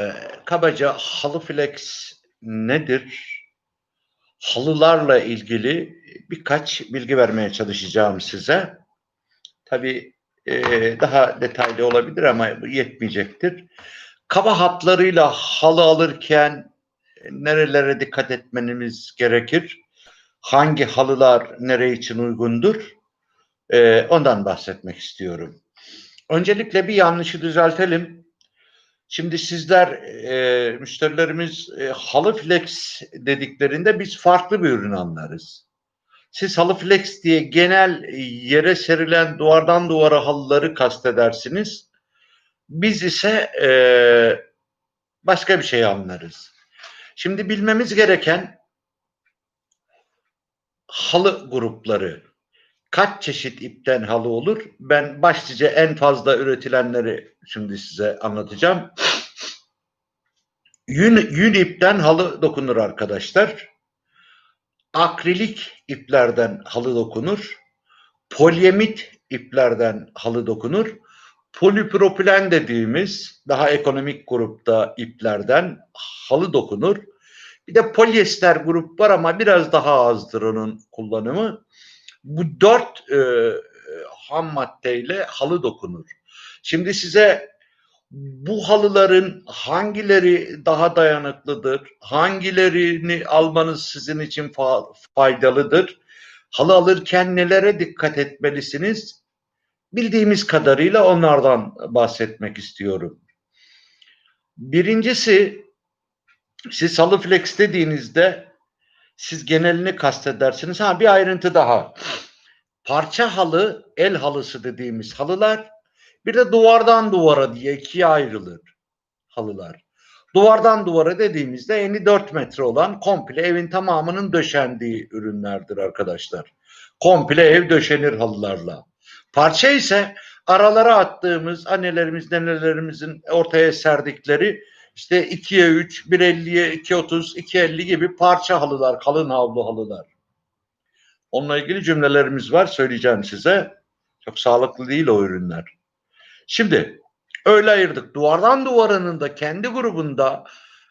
Ee, kabaca halı flex nedir? Halılarla ilgili birkaç bilgi vermeye çalışacağım size. Tabii e, daha detaylı olabilir ama yetmeyecektir. Kaba hatlarıyla halı alırken nerelere dikkat etmeniz gerekir? Hangi halılar nereye için uygundur? Ee, ondan bahsetmek istiyorum. Öncelikle bir yanlışı düzeltelim. Şimdi sizler e, müşterilerimiz e, halı flex dediklerinde biz farklı bir ürün anlarız. Siz halı flex diye genel yere serilen duvardan duvara halıları kastedersiniz. Biz ise e, başka bir şey anlarız. Şimdi bilmemiz gereken halı grupları. Kaç çeşit ipten halı olur? Ben başlıca en fazla üretilenleri şimdi size anlatacağım. Yün, yün ipten halı dokunur arkadaşlar. Akrilik iplerden halı dokunur. Polyemit iplerden halı dokunur. Polipropilen dediğimiz daha ekonomik grupta iplerden halı dokunur. Bir de polyester grup var ama biraz daha azdır onun kullanımı. Bu dört e, ham maddeyle halı dokunur. Şimdi size bu halıların hangileri daha dayanıklıdır, hangilerini almanız sizin için fa- faydalıdır, halı alırken nelere dikkat etmelisiniz, bildiğimiz kadarıyla onlardan bahsetmek istiyorum. Birincisi, siz halı flex dediğinizde siz genelini kastedersiniz. Ha bir ayrıntı daha. Parça halı, el halısı dediğimiz halılar bir de duvardan duvara diye ikiye ayrılır halılar. Duvardan duvara dediğimizde eni 4 metre olan komple evin tamamının döşendiği ürünlerdir arkadaşlar. Komple ev döşenir halılarla. Parça ise aralara attığımız annelerimiz, nenelerimizin ortaya serdikleri işte 2'ye 3, 1.50'ye 2.30, 2.50 gibi parça halılar, kalın havlu halılar. Onunla ilgili cümlelerimiz var söyleyeceğim size. Çok sağlıklı değil o ürünler. Şimdi öyle ayırdık. Duvardan duvarının da kendi grubunda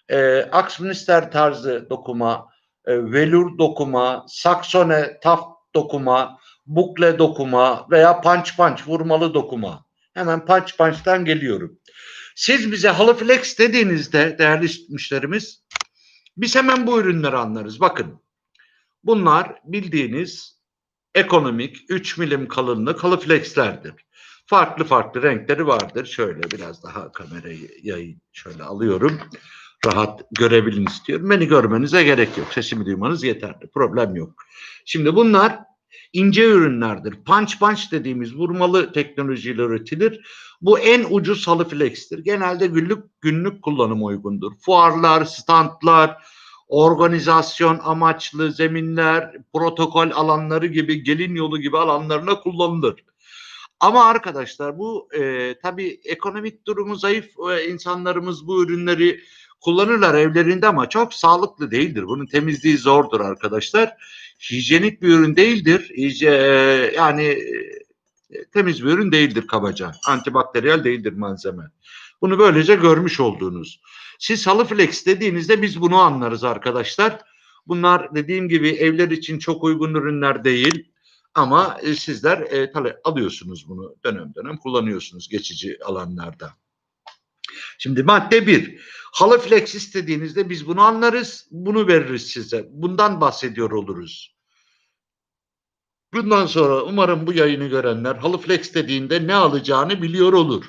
e, Axminster tarzı dokuma, e, velur dokuma, saksone taft dokuma, bukle dokuma veya punch punch vurmalı dokuma. Hemen punch punch'tan geliyorum. Siz bize halı flex dediğinizde değerli müşterimiz biz hemen bu ürünleri anlarız. Bakın bunlar bildiğiniz ekonomik 3 milim kalınlık halı flexlerdir. Farklı farklı renkleri vardır. Şöyle biraz daha kamerayı yayın şöyle alıyorum. Rahat görebilin istiyorum. Beni görmenize gerek yok. Sesimi duymanız yeterli. Problem yok. Şimdi bunlar ince ürünlerdir. Punch punch dediğimiz vurmalı teknolojiyle üretilir. Bu en ucuz halı flex'tir. Genelde günlük günlük kullanım uygundur. Fuarlar, standlar, organizasyon amaçlı zeminler, protokol alanları gibi, gelin yolu gibi alanlarına kullanılır. Ama arkadaşlar bu e, tabii ekonomik durumu zayıf e, insanlarımız bu ürünleri kullanırlar evlerinde ama çok sağlıklı değildir. Bunun temizliği zordur arkadaşlar. Hijyenik bir ürün değildir. Hijye, e, yani e, temiz bir ürün değildir kabaca. Antibakteriyel değildir malzeme. Bunu böylece görmüş olduğunuz. Siz halı flex dediğinizde biz bunu anlarız arkadaşlar. Bunlar dediğim gibi evler için çok uygun ürünler değil. Ama e, sizler e, tabii alıyorsunuz bunu dönem dönem kullanıyorsunuz geçici alanlarda. Şimdi madde bir. Halı flex istediğinizde biz bunu anlarız. Bunu veririz size. Bundan bahsediyor oluruz. Bundan sonra umarım bu yayını görenler halı flex dediğinde ne alacağını biliyor olur.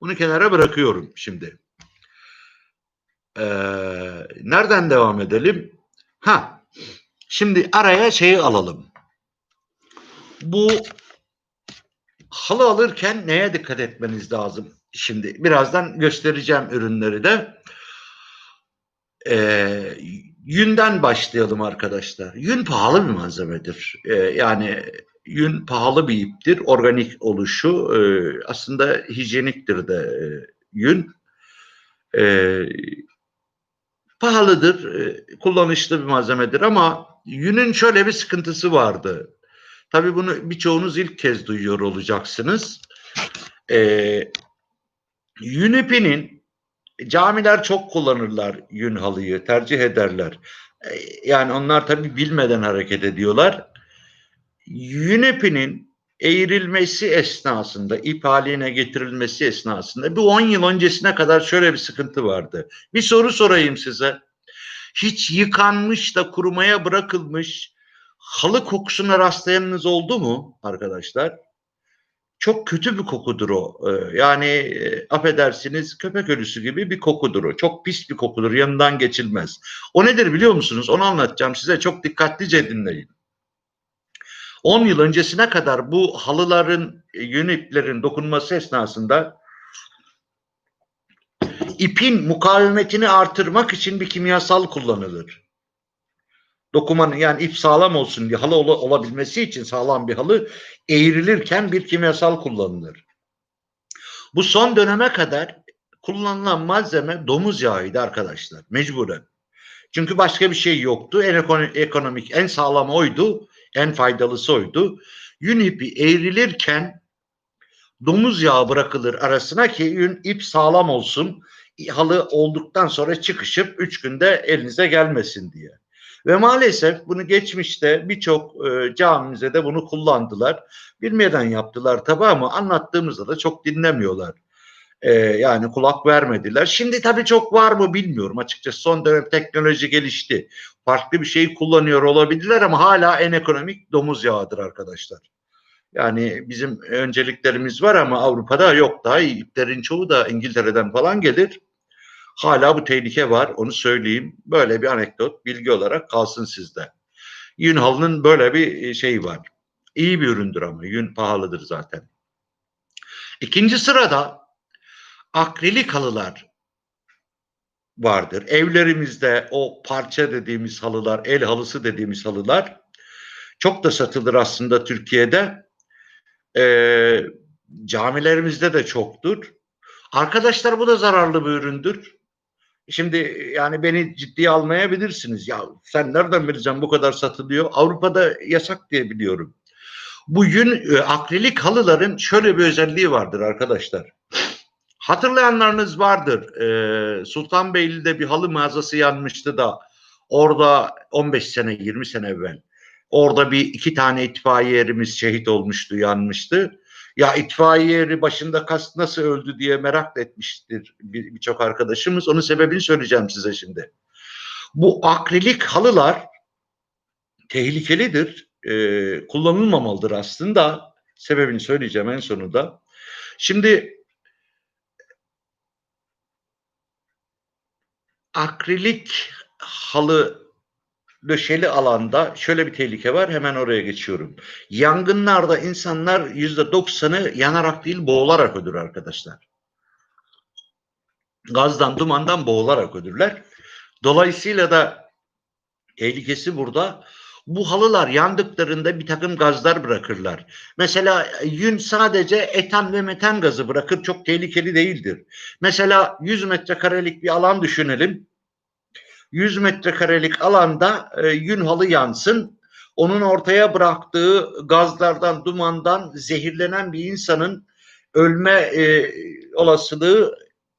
Bunu kenara bırakıyorum şimdi. Ee, nereden devam edelim? Ha, şimdi araya şeyi alalım. Bu halı alırken neye dikkat etmeniz lazım? Şimdi birazdan göstereceğim ürünleri de. Ee, yünden başlayalım arkadaşlar. Yün pahalı bir malzemedir. Ee, yani yün pahalı bir iptir. Organik oluşu e, aslında hijyeniktir de e, yün. E, pahalıdır, e, kullanışlı bir malzemedir ama yünün şöyle bir sıkıntısı vardı. Tabii bunu birçoğunuz ilk kez duyuyor olacaksınız. E, yün ipinin Camiler çok kullanırlar yün halıyı, tercih ederler. E, Yani onlar tabii bilmeden hareket ediyorlar. Yün ipinin eğrilmesi esnasında, ip haline getirilmesi esnasında bir 10 yıl öncesine kadar şöyle bir sıkıntı vardı. Bir soru sorayım size. Hiç yıkanmış da kurumaya bırakılmış halı kokusuna rastlayanınız oldu mu arkadaşlar? Çok kötü bir kokudur o. Ee, Yani e, affedersiniz köpek ölüsü gibi bir kokudur o. Çok pis bir kokudur. Yanından geçilmez. O nedir biliyor musunuz? Onu anlatacağım size. Çok dikkatlice dinleyin. 10 yıl öncesine kadar bu halıların, e, yün iplerin dokunması esnasında ipin mukavemetini artırmak için bir kimyasal kullanılır. Dokumanın yani ip sağlam olsun diye halı ola- olabilmesi için sağlam bir halı eğrilirken bir kimyasal kullanılır. Bu son döneme kadar kullanılan malzeme domuz yağıydı arkadaşlar mecburen. Çünkü başka bir şey yoktu. En ekono- ekonomik, en sağlam oydu. En faydalısı oydu. Yün ipi eğrilirken domuz yağı bırakılır arasına ki yün ip sağlam olsun. Halı olduktan sonra çıkışıp üç günde elinize gelmesin diye. Ve maalesef bunu geçmişte birçok e, camimize de bunu kullandılar. Bilmeden yaptılar tabi ama anlattığımızda da çok dinlemiyorlar. E, yani kulak vermediler. Şimdi tabii çok var mı bilmiyorum açıkçası. Son dönem teknoloji gelişti. Farklı bir şey kullanıyor olabilirler ama hala en ekonomik domuz yağıdır arkadaşlar. Yani bizim önceliklerimiz var ama Avrupa'da yok. Daha. İplerin çoğu da İngiltere'den falan gelir. Hala bu tehlike var onu söyleyeyim. Böyle bir anekdot bilgi olarak kalsın sizde. Yün halının böyle bir şey var. İyi bir üründür ama yün pahalıdır zaten. İkinci sırada akrilik halılar vardır. Evlerimizde o parça dediğimiz halılar, el halısı dediğimiz halılar çok da satılır aslında Türkiye'de. Ee, camilerimizde de çoktur. Arkadaşlar bu da zararlı bir üründür. Şimdi yani beni ciddiye almayabilirsiniz. Ya sen nereden bileceksin bu kadar satılıyor? Avrupa'da yasak diye biliyorum. Bu yün e, akrilik halıların şöyle bir özelliği vardır arkadaşlar. Hatırlayanlarınız vardır. Ee, Sultanbeyli'de bir halı mağazası yanmıştı da orada 15 sene 20 sene evvel orada bir iki tane itfaiye erimiz şehit olmuştu yanmıştı. Ya itfaiye eri başında kast nasıl öldü diye merak etmiştir bir- birçok arkadaşımız. Onun sebebini söyleyeceğim size şimdi. Bu akrilik halılar tehlikelidir. Ee, kullanılmamalıdır aslında. Sebebini söyleyeceğim en sonunda. Şimdi akrilik halı döşeli alanda şöyle bir tehlike var. Hemen oraya geçiyorum. Yangınlarda insanlar yüzde doksanı yanarak değil boğularak ölür arkadaşlar. Gazdan, dumandan boğularak ölürler. Dolayısıyla da tehlikesi burada. Bu halılar yandıklarında bir takım gazlar bırakırlar. Mesela yün sadece etan ve metan gazı bırakır. Çok tehlikeli değildir. Mesela 100 metrekarelik bir alan düşünelim. 100 metrekarelik alanda e, yün halı yansın. Onun ortaya bıraktığı gazlardan, dumandan zehirlenen bir insanın ölme e, olasılığı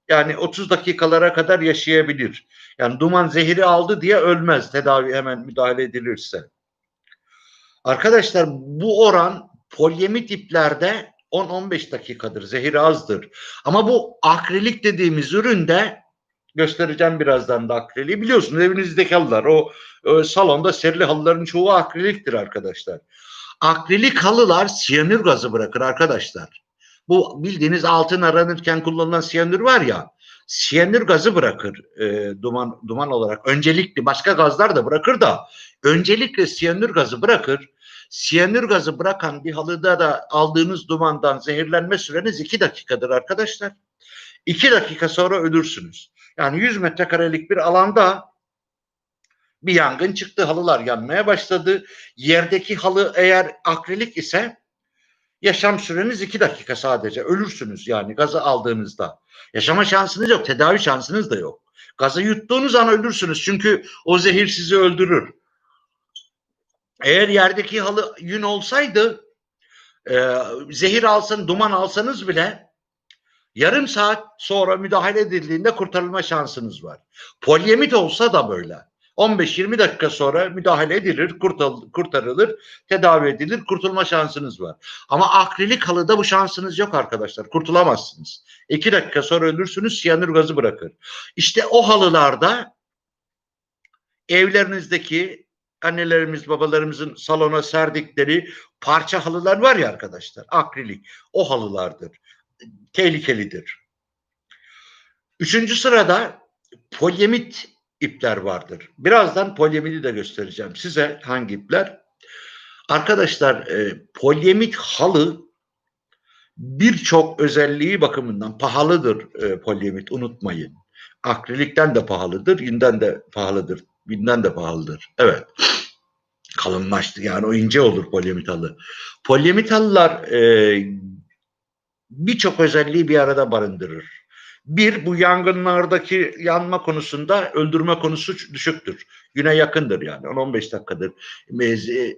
yani 30 dakikalara kadar yaşayabilir. Yani duman zehiri aldı diye ölmez tedavi hemen müdahale edilirse. Arkadaşlar bu oran polyemit iplerde 10-15 dakikadır. Zehir azdır. Ama bu akrilik dediğimiz üründe göstereceğim birazdan da akriliği. Biliyorsunuz evinizdeki halılar o, o salonda serili halıların çoğu akriliktir arkadaşlar. Akrilik halılar siyanür gazı bırakır arkadaşlar. Bu bildiğiniz altın aranırken kullanılan siyanür var ya siyanür gazı bırakır e, duman duman olarak. Öncelikli başka gazlar da bırakır da öncelikle siyanür gazı bırakır. Siyanür gazı bırakan bir halıda da aldığınız dumandan zehirlenme süreniz iki dakikadır arkadaşlar. İki dakika sonra ölürsünüz. Yani 100 metrekarelik bir alanda bir yangın çıktı. Halılar yanmaya başladı. Yerdeki halı eğer akrilik ise yaşam süreniz iki dakika sadece. Ölürsünüz yani gazı aldığınızda. Yaşama şansınız yok. Tedavi şansınız da yok. Gazı yuttuğunuz an ölürsünüz. Çünkü o zehir sizi öldürür. Eğer yerdeki halı yün olsaydı e, zehir alsan, duman alsanız bile Yarım saat sonra müdahale edildiğinde kurtarılma şansınız var. Polyemit olsa da böyle. 15-20 dakika sonra müdahale edilir, kurtarılır, kurtarılır, tedavi edilir, kurtulma şansınız var. Ama akrilik halıda bu şansınız yok arkadaşlar. Kurtulamazsınız. 2 dakika sonra ölürsünüz, siyanür gazı bırakır. İşte o halılarda evlerinizdeki annelerimiz, babalarımızın salona serdikleri parça halılar var ya arkadaşlar, akrilik. O halılardır. Tehlikelidir. Üçüncü sırada polyemit ipler vardır. Birazdan polyemidi de göstereceğim size hangi ipler. Arkadaşlar e, polyemit halı birçok özelliği bakımından pahalıdır e, polyemit unutmayın. Akrilikten de pahalıdır, yünden de pahalıdır. Yünden de pahalıdır. Evet. Kalınlaştı yani o ince olur polyemit halı. Polyemit halılar e, birçok özelliği bir arada barındırır. Bir, bu yangınlardaki yanma konusunda öldürme konusu düşüktür. Güne yakındır yani. 10-15 dakikadır. E,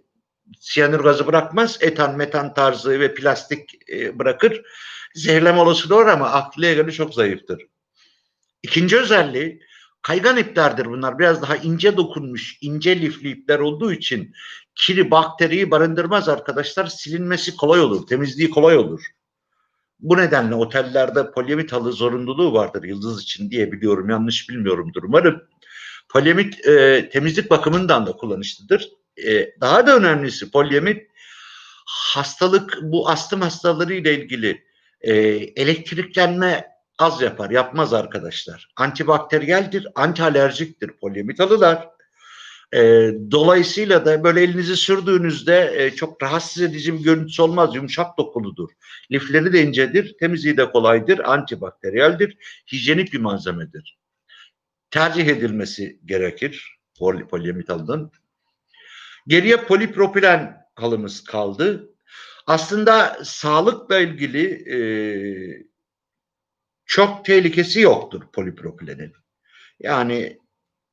siyanür gazı bırakmaz. Etan, metan tarzı ve plastik e, bırakır. Zehirleme olasılığı var ama akliye göre çok zayıftır. İkinci özelliği kaygan iplerdir bunlar. Biraz daha ince dokunmuş, ince lifli ipler olduğu için kiri, bakteriyi barındırmaz arkadaşlar. Silinmesi kolay olur, temizliği kolay olur. Bu nedenle otellerde polyamit halı zorunluluğu vardır yıldız için diye biliyorum. Yanlış bilmiyorumdur umarım. Polyamit e, temizlik bakımından da kullanışlıdır. E, daha da önemlisi polyamit hastalık bu astım hastaları ile ilgili e, elektriklenme az yapar. Yapmaz arkadaşlar. Antibakteriyeldir, antialerjiktir polyamit halılar. E, dolayısıyla da böyle elinizi sürdüğünüzde e, çok rahatsız edici bir görüntüsü olmaz. Yumuşak dokuludur. Lifleri de incedir, temizliği de kolaydır, antibakteriyeldir, hijyenik bir malzemedir. Tercih edilmesi gerekir poly, polyamit halının. Geriye polipropilen halımız kaldı. Aslında sağlıkla ilgili e, çok tehlikesi yoktur polipropilenin. Yani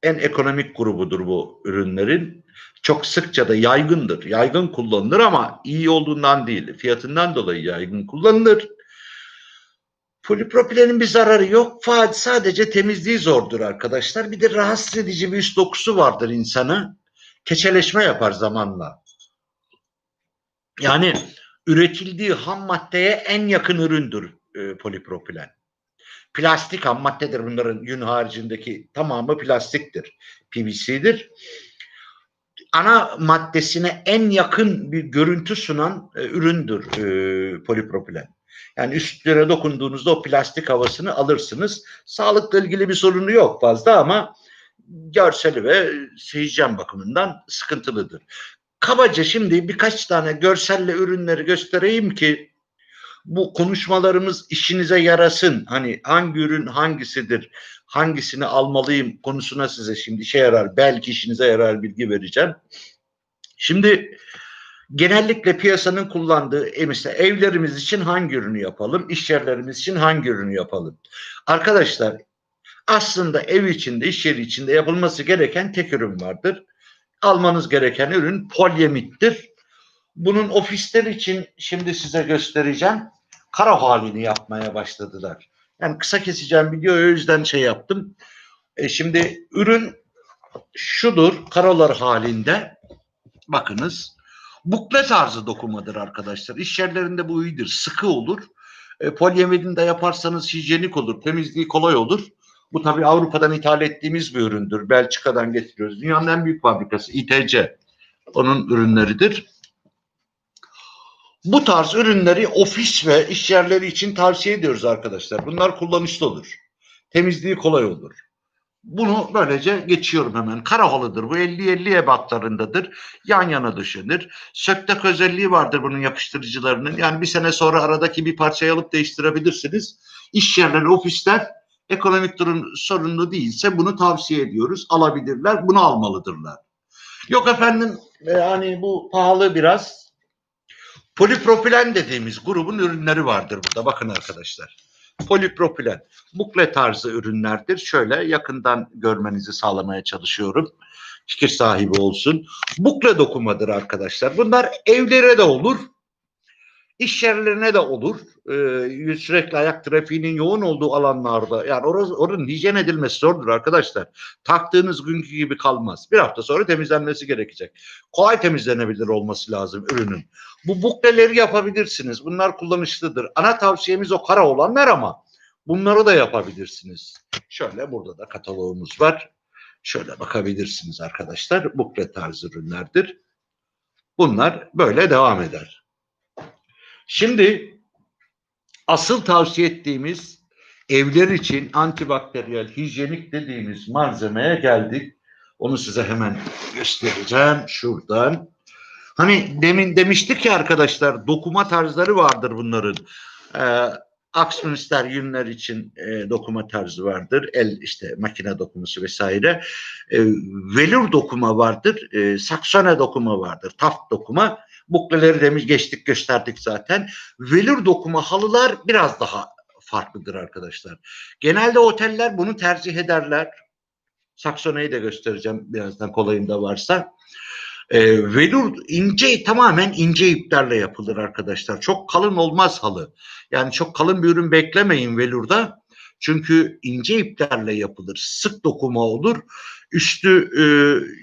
en ekonomik grubudur bu ürünlerin. Çok sıkça da yaygındır. Yaygın kullanılır ama iyi olduğundan değil, fiyatından dolayı yaygın kullanılır. Polipropilenin bir zararı yok. Sadece temizliği zordur arkadaşlar. Bir de rahatsız edici bir üst dokusu vardır insana. Keçeleşme yapar zamanla. Yani üretildiği ham maddeye en yakın üründür e, polipropilen. Plastik ham maddedir bunların yün haricindeki tamamı plastiktir. PVC'dir. Ana maddesine en yakın bir görüntü sunan e, üründür e, polipropilen. Yani üstlere dokunduğunuzda o plastik havasını alırsınız. Sağlıkla ilgili bir sorunu yok fazla ama görseli ve hijyen bakımından sıkıntılıdır. Kabaca şimdi birkaç tane görselle ürünleri göstereyim ki bu konuşmalarımız işinize yarasın. Hani hangi ürün hangisidir, hangisini almalıyım konusuna size şimdi işe yarar. Belki işinize yarar bilgi vereceğim. Şimdi genellikle piyasanın kullandığı e mesela evlerimiz için hangi ürünü yapalım, iş yerlerimiz için hangi ürünü yapalım? Arkadaşlar aslında ev içinde, iş yeri içinde yapılması gereken tek ürün vardır. Almanız gereken ürün polyemittir. Bunun ofisler için şimdi size göstereceğim. Kara halini yapmaya başladılar. Yani kısa keseceğim videoyu o yüzden şey yaptım. E şimdi ürün şudur karalar halinde. Bakınız. Bukle tarzı dokumadır arkadaşlar. İş yerlerinde bu iyidir. Sıkı olur. E, polyamidin de yaparsanız hijyenik olur. Temizliği kolay olur. Bu tabii Avrupa'dan ithal ettiğimiz bir üründür. Belçika'dan getiriyoruz. Dünyanın en büyük fabrikası İTC. Onun ürünleridir. Bu tarz ürünleri ofis ve iş yerleri için tavsiye ediyoruz arkadaşlar. Bunlar kullanışlı olur. Temizliği kolay olur. Bunu böylece geçiyorum hemen. Kara halıdır. Bu 50-50 ebatlarındadır. Yan yana döşenir. Söktak özelliği vardır bunun yapıştırıcılarının. Yani bir sene sonra aradaki bir parçayı alıp değiştirebilirsiniz. İş yerleri, ofisler ekonomik durum sorunlu değilse bunu tavsiye ediyoruz. Alabilirler. Bunu almalıdırlar. Yok efendim yani bu pahalı biraz. Polipropilen dediğimiz grubun ürünleri vardır burada. Bakın arkadaşlar. Polipropilen. Bukle tarzı ürünlerdir. Şöyle yakından görmenizi sağlamaya çalışıyorum. Fikir sahibi olsun. Bukle dokumadır arkadaşlar. Bunlar evlere de olur. İş yerlerine de olur. Ee, sürekli ayak trafiğinin yoğun olduğu alanlarda yani orası, oranın hijyen edilmesi zordur arkadaşlar. Taktığınız günkü gibi kalmaz. Bir hafta sonra temizlenmesi gerekecek. Kolay temizlenebilir olması lazım ürünün. Bu bukleleri yapabilirsiniz. Bunlar kullanışlıdır. Ana tavsiyemiz o kara olanlar ama bunları da yapabilirsiniz. Şöyle burada da katalogumuz var. Şöyle bakabilirsiniz arkadaşlar. Bukle tarzı ürünlerdir. Bunlar böyle devam eder. Şimdi asıl tavsiye ettiğimiz evler için antibakteriyel, hijyenik dediğimiz malzemeye geldik. Onu size hemen göstereceğim şuradan. Hani demin demiştik ya arkadaşlar dokuma tarzları vardır bunların. Ee, Axminster yünler için e, dokuma tarzı vardır. El işte makine dokuması vesaire. E, velur dokuma vardır. E, saksone dokuma vardır. Taft dokuma. Bukleleri demiş geçtik gösterdik zaten. Velur dokuma halılar biraz daha farklıdır arkadaşlar. Genelde oteller bunu tercih ederler. Saksoneyi de göstereceğim birazdan kolayında varsa. E, velur ince tamamen ince iplerle yapılır arkadaşlar. Çok kalın olmaz halı. Yani çok kalın bir ürün beklemeyin velurda. Çünkü ince iplerle yapılır. Sık dokuma olur. Üstü e,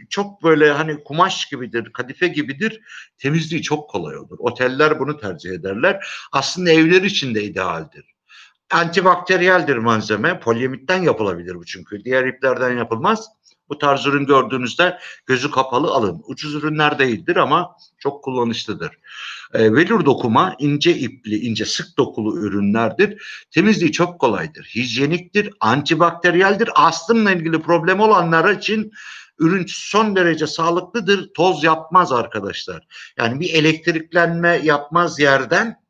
çok böyle hani kumaş gibidir, kadife gibidir. Temizliği çok kolay olur. Oteller bunu tercih ederler. Aslında evler için de idealdir. Antibakteriyeldir malzeme. Polyamitten yapılabilir bu çünkü. Diğer iplerden yapılmaz. Bu tarz ürün gördüğünüzde gözü kapalı alın. Ucuz ürünler değildir ama çok kullanışlıdır. E, velur dokuma ince ipli, ince sık dokulu ürünlerdir. Temizliği çok kolaydır. Hijyeniktir, antibakteriyeldir. Astımla ilgili problem olanlar için ürün son derece sağlıklıdır. Toz yapmaz arkadaşlar. Yani bir elektriklenme yapmaz yerden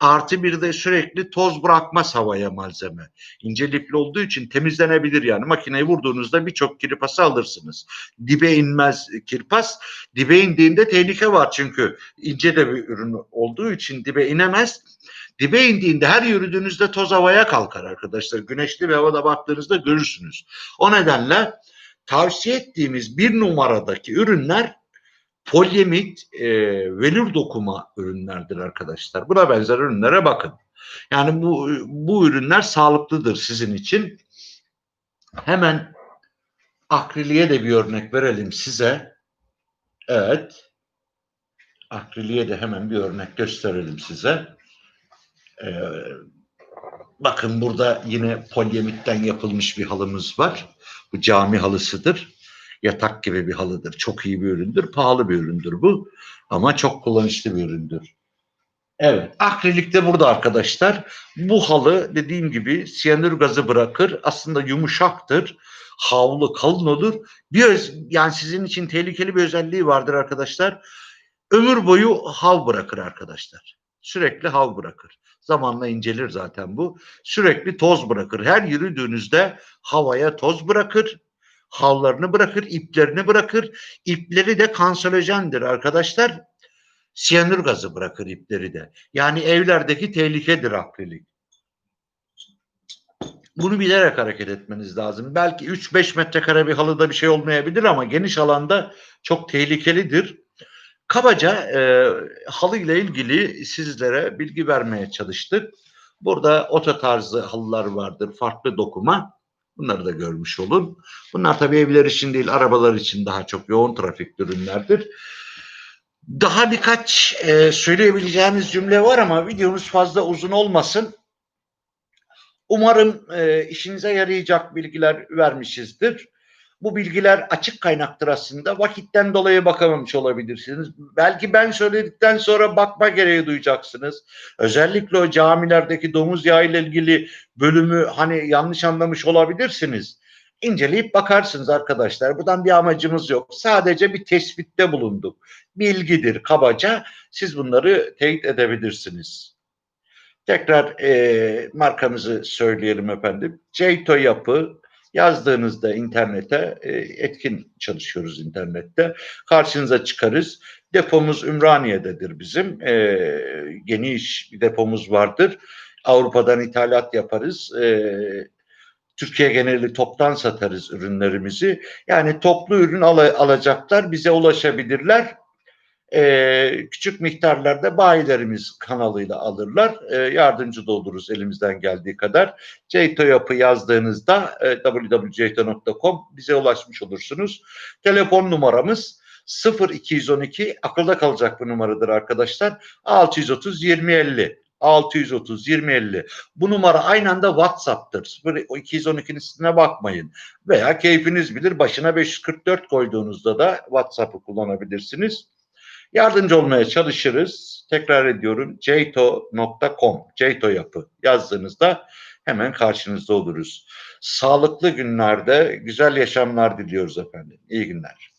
Artı bir de sürekli toz bırakmaz havaya malzeme. İnce lifli olduğu için temizlenebilir yani. Makineyi vurduğunuzda birçok kirpası alırsınız. Dibe inmez kirpas. Dibe indiğinde tehlike var çünkü ince de bir ürün olduğu için dibe inemez. Dibe indiğinde her yürüdüğünüzde toz havaya kalkar arkadaşlar. Güneşli bir havada baktığınızda görürsünüz. O nedenle tavsiye ettiğimiz bir numaradaki ürünler polyemit e, velur dokuma ürünlerdir arkadaşlar. Buna benzer ürünlere bakın. Yani bu bu ürünler sağlıklıdır sizin için. Hemen akriliğe de bir örnek verelim size. Evet. Akriliğe de hemen bir örnek gösterelim size. Ee, bakın burada yine polyemitten yapılmış bir halımız var. Bu cami halısıdır yatak gibi bir halıdır. Çok iyi bir üründür. Pahalı bir üründür bu. Ama çok kullanışlı bir üründür. Evet. Akrilik de burada arkadaşlar. Bu halı dediğim gibi siyanür gazı bırakır. Aslında yumuşaktır. Havlu kalın olur. Bir öz, yani sizin için tehlikeli bir özelliği vardır arkadaşlar. Ömür boyu hav bırakır arkadaşlar. Sürekli hav bırakır. Zamanla incelir zaten bu. Sürekli toz bırakır. Her yürüdüğünüzde havaya toz bırakır havlarını bırakır, iplerini bırakır. İpleri de kanserojendir arkadaşlar. Siyanür gazı bırakır ipleri de. Yani evlerdeki tehlikedir akrilik. Bunu bilerek hareket etmeniz lazım. Belki 3-5 metrekare bir halıda bir şey olmayabilir ama geniş alanda çok tehlikelidir. Kabaca e, halı ile ilgili sizlere bilgi vermeye çalıştık. Burada oto tarzı halılar vardır, farklı dokuma. Bunları da görmüş olun. Bunlar tabii evler için değil, arabalar için daha çok yoğun trafik ürünlerdir. Daha birkaç e, söyleyebileceğimiz cümle var ama videomuz fazla uzun olmasın. Umarım e, işinize yarayacak bilgiler vermişizdir. Bu bilgiler açık kaynaktır aslında. Vakitten dolayı bakamamış olabilirsiniz. Belki ben söyledikten sonra bakma gereği duyacaksınız. Özellikle o camilerdeki domuz yağı ile ilgili bölümü hani yanlış anlamış olabilirsiniz. İnceleyip bakarsınız arkadaşlar. Buradan bir amacımız yok. Sadece bir tespitte bulunduk. Bilgidir kabaca. Siz bunları teyit edebilirsiniz. Tekrar e, markamızı söyleyelim efendim. Ceyto Yapı Yazdığınızda internete e, etkin çalışıyoruz internette. Karşınıza çıkarız. Depomuz Ümraniye'dedir bizim. E, geniş bir depomuz vardır. Avrupa'dan ithalat yaparız. E, Türkiye geneli toptan satarız ürünlerimizi. Yani toplu ürün al alacaklar bize ulaşabilirler. Ee, küçük miktarlarda bayilerimiz kanalıyla alırlar. Ee, yardımcı da oluruz elimizden geldiği kadar. Ceyto yapı yazdığınızda e, www.ceyto.com bize ulaşmış olursunuz. Telefon numaramız 0212 akılda kalacak bir numaradır arkadaşlar. 630 2050 630 2050 bu numara aynı anda WhatsApp'tır. 212'nin üstüne bakmayın. Veya keyfiniz bilir başına 544 koyduğunuzda da WhatsApp'ı kullanabilirsiniz. Yardımcı olmaya çalışırız. Tekrar ediyorum ceyto.com Ceyto yapı yazdığınızda hemen karşınızda oluruz. Sağlıklı günlerde güzel yaşamlar diliyoruz efendim. İyi günler.